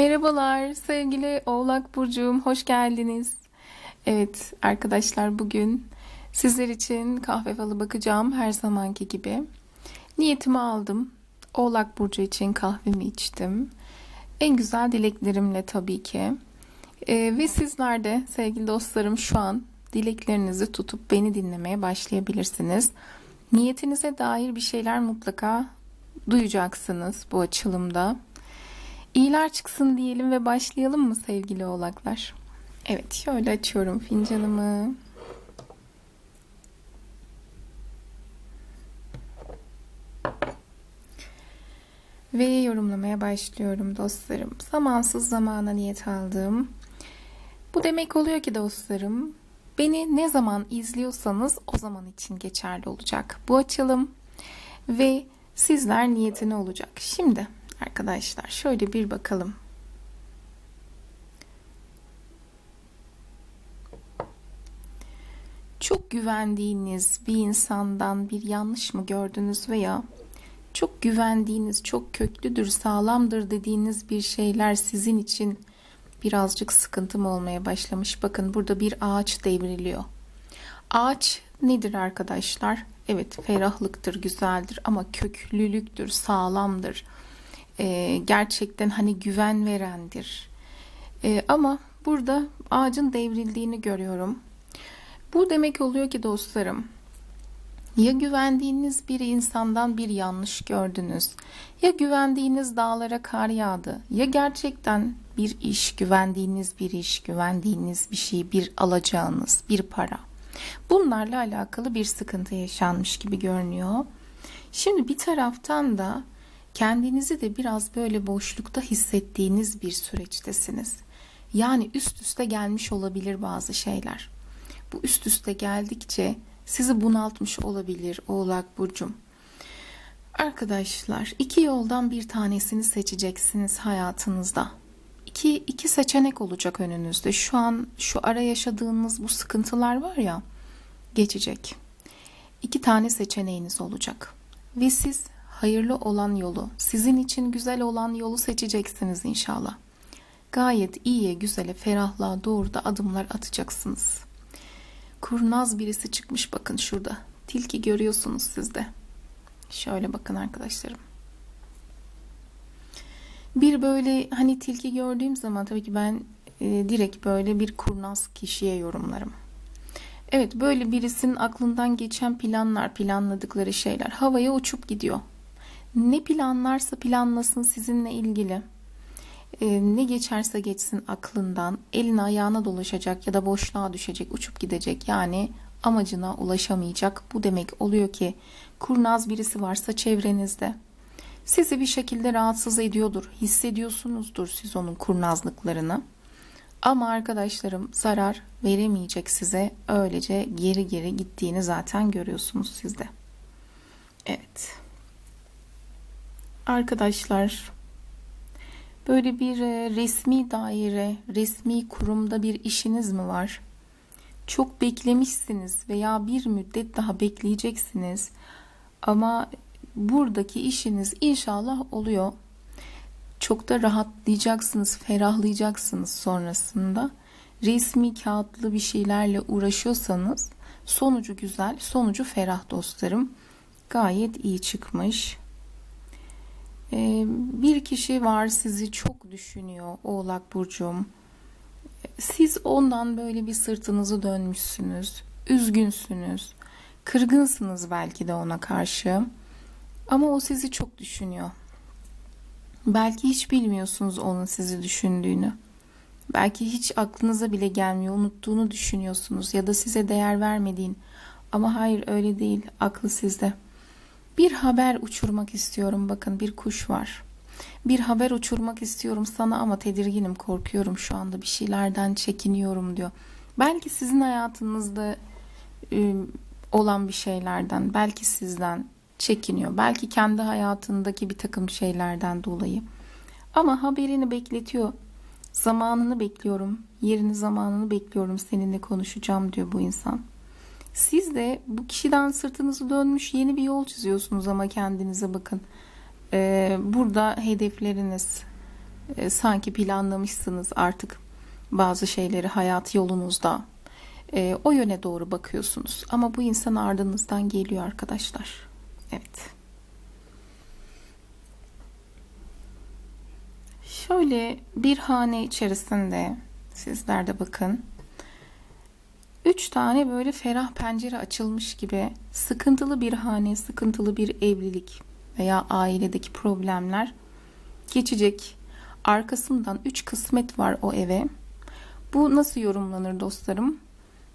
Merhabalar sevgili Oğlak Burcu'm, hoş geldiniz. Evet arkadaşlar bugün sizler için kahve falı bakacağım her zamanki gibi. Niyetimi aldım. Oğlak Burcu için kahvemi içtim. En güzel dileklerimle tabii ki. Ee, ve sizler de sevgili dostlarım şu an dileklerinizi tutup beni dinlemeye başlayabilirsiniz. Niyetinize dair bir şeyler mutlaka duyacaksınız bu açılımda. İyiler çıksın diyelim ve başlayalım mı sevgili oğlaklar? Evet şöyle açıyorum fincanımı. Ve yorumlamaya başlıyorum dostlarım. Zamansız zamana niyet aldım. Bu demek oluyor ki dostlarım, beni ne zaman izliyorsanız o zaman için geçerli olacak bu açılım ve sizler niyetine olacak. Şimdi arkadaşlar şöyle bir bakalım. Çok güvendiğiniz bir insandan bir yanlış mı gördünüz veya çok güvendiğiniz, çok köklüdür, sağlamdır dediğiniz bir şeyler sizin için birazcık sıkıntım olmaya başlamış. Bakın burada bir ağaç devriliyor. Ağaç nedir arkadaşlar? Evet ferahlıktır, güzeldir ama köklülüktür, sağlamdır. Ee, gerçekten hani güven verendir. Ee, ama burada ağacın devrildiğini görüyorum. Bu demek oluyor ki dostlarım, ya güvendiğiniz bir insandan bir yanlış gördünüz, ya güvendiğiniz dağlara kar yağdı, ya gerçekten bir iş, güvendiğiniz bir iş, güvendiğiniz bir şey, bir alacağınız, bir para. Bunlarla alakalı bir sıkıntı yaşanmış gibi görünüyor. Şimdi bir taraftan da kendinizi de biraz böyle boşlukta hissettiğiniz bir süreçtesiniz. Yani üst üste gelmiş olabilir bazı şeyler. Bu üst üste geldikçe sizi bunaltmış olabilir Oğlak Burcum. Arkadaşlar iki yoldan bir tanesini seçeceksiniz hayatınızda. İki, iki seçenek olacak önünüzde. Şu an şu ara yaşadığınız bu sıkıntılar var ya geçecek. İki tane seçeneğiniz olacak. Ve siz hayırlı olan yolu, sizin için güzel olan yolu seçeceksiniz inşallah. Gayet iyiye, güzele, ferahlığa doğru da adımlar atacaksınız. Kurnaz birisi çıkmış bakın şurada. Tilki görüyorsunuz siz de. Şöyle bakın arkadaşlarım. Bir böyle hani tilki gördüğüm zaman tabii ki ben e, direkt böyle bir kurnaz kişiye yorumlarım. Evet böyle birisinin aklından geçen planlar, planladıkları şeyler havaya uçup gidiyor. Ne planlarsa planlasın sizinle ilgili. E, ne geçerse geçsin aklından eline ayağına dolaşacak ya da boşluğa düşecek, uçup gidecek. Yani amacına ulaşamayacak. Bu demek oluyor ki kurnaz birisi varsa çevrenizde sizi bir şekilde rahatsız ediyordur. Hissediyorsunuzdur siz onun kurnazlıklarını. Ama arkadaşlarım zarar veremeyecek size. Öylece geri geri gittiğini zaten görüyorsunuz sizde. Evet. Arkadaşlar böyle bir e, resmi daire, resmi kurumda bir işiniz mi var? Çok beklemişsiniz veya bir müddet daha bekleyeceksiniz. Ama buradaki işiniz inşallah oluyor. Çok da rahatlayacaksınız, ferahlayacaksınız sonrasında. Resmi kağıtlı bir şeylerle uğraşıyorsanız sonucu güzel, sonucu ferah dostlarım. Gayet iyi çıkmış. Ee, bir kişi var sizi çok düşünüyor Oğlak Burcu'm. Siz ondan böyle bir sırtınızı dönmüşsünüz. Üzgünsünüz. Kırgınsınız belki de ona karşı. Ama o sizi çok düşünüyor. Belki hiç bilmiyorsunuz onun sizi düşündüğünü. Belki hiç aklınıza bile gelmiyor, unuttuğunu düşünüyorsunuz ya da size değer vermediğin. Ama hayır öyle değil, aklı sizde. Bir haber uçurmak istiyorum. Bakın bir kuş var. Bir haber uçurmak istiyorum sana ama tedirginim, korkuyorum şu anda bir şeylerden çekiniyorum diyor. Belki sizin hayatınızda e, olan bir şeylerden, belki sizden çekiniyor. Belki kendi hayatındaki bir takım şeylerden dolayı. Ama haberini bekletiyor. Zamanını bekliyorum. Yerini zamanını bekliyorum. Seninle konuşacağım diyor bu insan. Siz de bu kişiden sırtınızı dönmüş yeni bir yol çiziyorsunuz ama kendinize bakın. Ee, burada hedefleriniz, e, sanki planlamışsınız artık bazı şeyleri hayat yolunuzda e, o yöne doğru bakıyorsunuz. Ama bu insan ardınızdan geliyor arkadaşlar. Evet. Şöyle bir hane içerisinde sizler de bakın. Üç tane böyle ferah pencere açılmış gibi sıkıntılı bir hane, sıkıntılı bir evlilik veya ailedeki problemler geçecek. Arkasından üç kısmet var o eve. Bu nasıl yorumlanır dostlarım?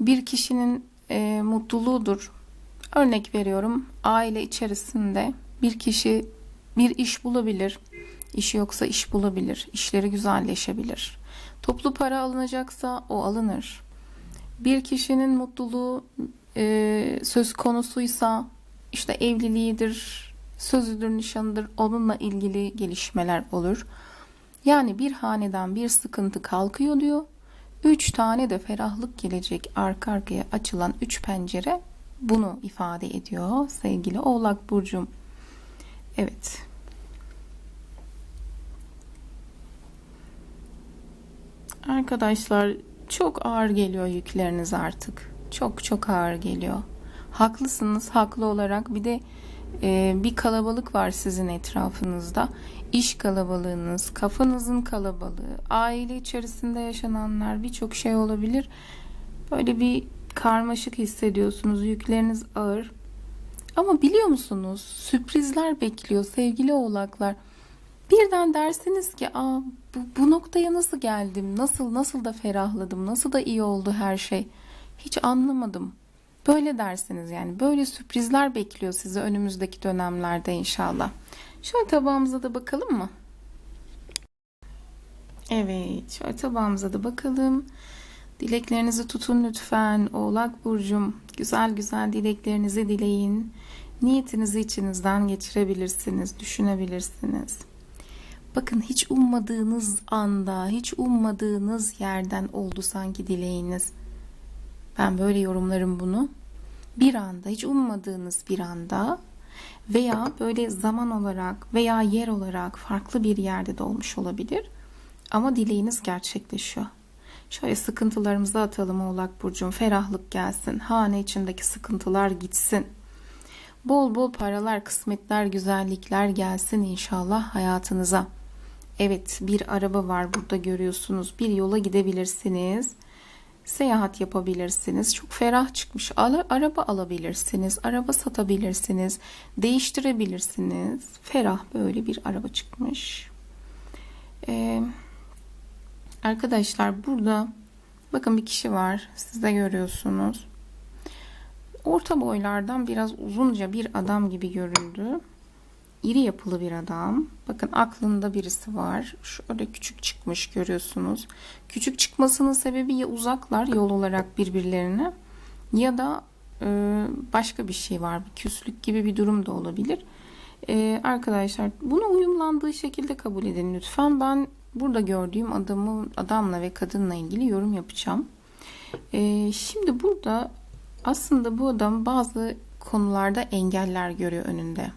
Bir kişinin e, mutluluğudur. Örnek veriyorum aile içerisinde bir kişi bir iş bulabilir. İşi yoksa iş bulabilir. İşleri güzelleşebilir. Toplu para alınacaksa o alınır. Bir kişinin mutluluğu e, söz konusuysa işte evliliğidir, sözüdür, nişanıdır onunla ilgili gelişmeler olur. Yani bir haneden bir sıkıntı kalkıyor diyor. Üç tane de ferahlık gelecek arka arkaya açılan üç pencere bunu ifade ediyor sevgili Oğlak Burcum. Evet. Arkadaşlar çok ağır geliyor yükleriniz artık. Çok çok ağır geliyor. Haklısınız haklı olarak bir de e, bir kalabalık var sizin etrafınızda. İş kalabalığınız, kafanızın kalabalığı, aile içerisinde yaşananlar birçok şey olabilir. Böyle bir karmaşık hissediyorsunuz. Yükleriniz ağır. Ama biliyor musunuz? Sürprizler bekliyor sevgili oğlaklar. Birden dersiniz ki Aa, bu, bu noktaya nasıl geldim? Nasıl nasıl da ferahladım? Nasıl da iyi oldu her şey? Hiç anlamadım. Böyle dersiniz yani. Böyle sürprizler bekliyor sizi önümüzdeki dönemlerde inşallah. Şöyle tabağımıza da bakalım mı? Evet, şöyle tabağımıza da bakalım. Dileklerinizi tutun lütfen. Oğlak Burcum, güzel güzel dileklerinizi dileyin. Niyetinizi içinizden geçirebilirsiniz, düşünebilirsiniz. Bakın hiç ummadığınız anda, hiç ummadığınız yerden oldu sanki dileğiniz. Ben böyle yorumlarım bunu. Bir anda, hiç ummadığınız bir anda veya böyle zaman olarak veya yer olarak farklı bir yerde de olmuş olabilir. Ama dileğiniz gerçekleşiyor. Şöyle sıkıntılarımızı atalım Oğlak Burcu'm. Ferahlık gelsin. Hane içindeki sıkıntılar gitsin. Bol bol paralar, kısmetler, güzellikler gelsin inşallah hayatınıza. Evet bir araba var burada görüyorsunuz. Bir yola gidebilirsiniz. Seyahat yapabilirsiniz. Çok ferah çıkmış. Araba alabilirsiniz. Araba satabilirsiniz. Değiştirebilirsiniz. Ferah böyle bir araba çıkmış. Ee, arkadaşlar burada bakın bir kişi var. Siz de görüyorsunuz. Orta boylardan biraz uzunca bir adam gibi göründü iri yapılı bir adam. Bakın aklında birisi var. Şöyle küçük çıkmış görüyorsunuz. Küçük çıkmasının sebebi ya uzaklar yol olarak birbirlerine ya da e, başka bir şey var. Bir küslük gibi bir durum da olabilir. E, arkadaşlar bunu uyumlandığı şekilde kabul edin lütfen. Ben burada gördüğüm adamı adamla ve kadınla ilgili yorum yapacağım. E, şimdi burada aslında bu adam bazı konularda engeller görüyor önünde.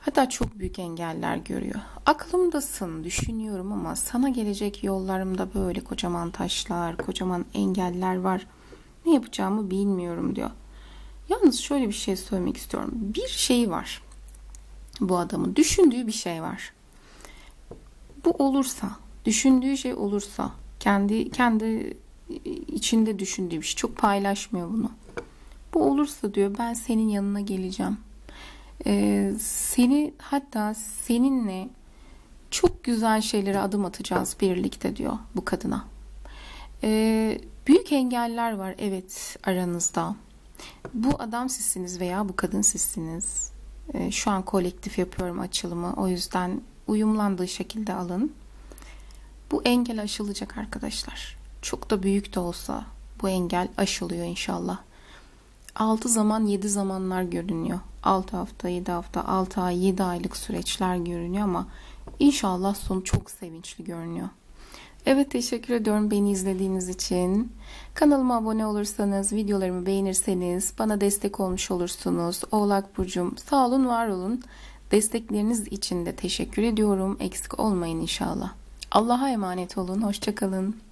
Hatta çok büyük engeller görüyor. Aklımdasın, düşünüyorum ama sana gelecek yollarımda böyle kocaman taşlar, kocaman engeller var. Ne yapacağımı bilmiyorum diyor. Yalnız şöyle bir şey söylemek istiyorum. Bir şey var. Bu adamın düşündüğü bir şey var. Bu olursa, düşündüğü şey olursa, kendi kendi içinde düşündüğü bir şey çok paylaşmıyor bunu. Bu olursa diyor ben senin yanına geleceğim ee, seni hatta seninle çok güzel şeylere adım atacağız birlikte diyor bu kadına. Ee, büyük engeller var evet aranızda. Bu adam sizsiniz veya bu kadın sizsiniz. Ee, şu an kolektif yapıyorum açılımı. O yüzden uyumlandığı şekilde alın. Bu engel aşılacak arkadaşlar. Çok da büyük de olsa bu engel aşılıyor inşallah. 6 zaman 7 zamanlar görünüyor. 6 hafta, 7 hafta, 6 ay, 7 aylık süreçler görünüyor ama inşallah sonu çok sevinçli görünüyor. Evet teşekkür ediyorum beni izlediğiniz için. Kanalıma abone olursanız, videolarımı beğenirseniz bana destek olmuş olursunuz. Oğlak Burcum sağ olun var olun. Destekleriniz için de teşekkür ediyorum. Eksik olmayın inşallah. Allah'a emanet olun. Hoşçakalın.